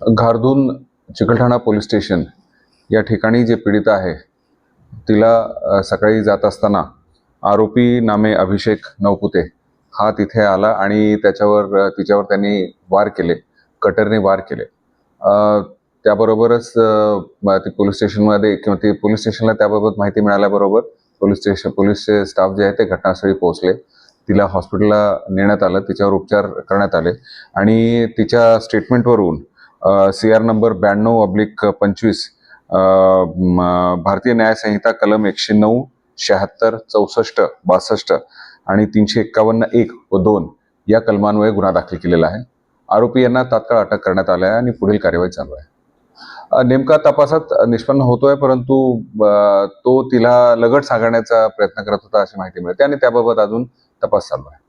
घारधून Chikalthana police station या ठिकाणी जे पीडित आहे तिला सकाळी जात असताना आरोपी नामे अभिषेक नवपुते हा तिथे आला आणि त्याच्यावर तिच्यावर त्यांनी वार केले कटरने वार केले. त्याबरोबरच ती ते पोलीस स्टेशनमध्ये किंवा ते पोलीस स्टेशनला त्याबाबत माहिती मिळाल्याबरोबर पोलीस स्टेशन पोलीसचे स्टाफ जे आहे ते घटनास्थळी पोहोचले. तिला हॉस्पिटलला नेण्यात आलं तिच्यावर उपचार करण्यात आले आणि तिच्या स्टेटमेंटवरून सी आर नंबर ब्याण्णव अब्लिक पंचवीस भारतीय न्याय संहिता कलम एकशे नऊ शहात्तर चौसष्ट बासष्ट आणि तीनशे एक्कावन्न एक व दोन या कलमांमुळे गुन्हा दाखल केलेला आहे. आरोपी यांना तात्काळ अटक करण्यात आली आहे आणि पुढील कार्यवाही चालू आहे. नेमका तपासात निष्पन्न होतोय परंतु तो तिला लगट सांगण्याचा प्रयत्न करत होता अशी माहिती मिळते आणि त्याबाबत अजून तपास चालू आहे.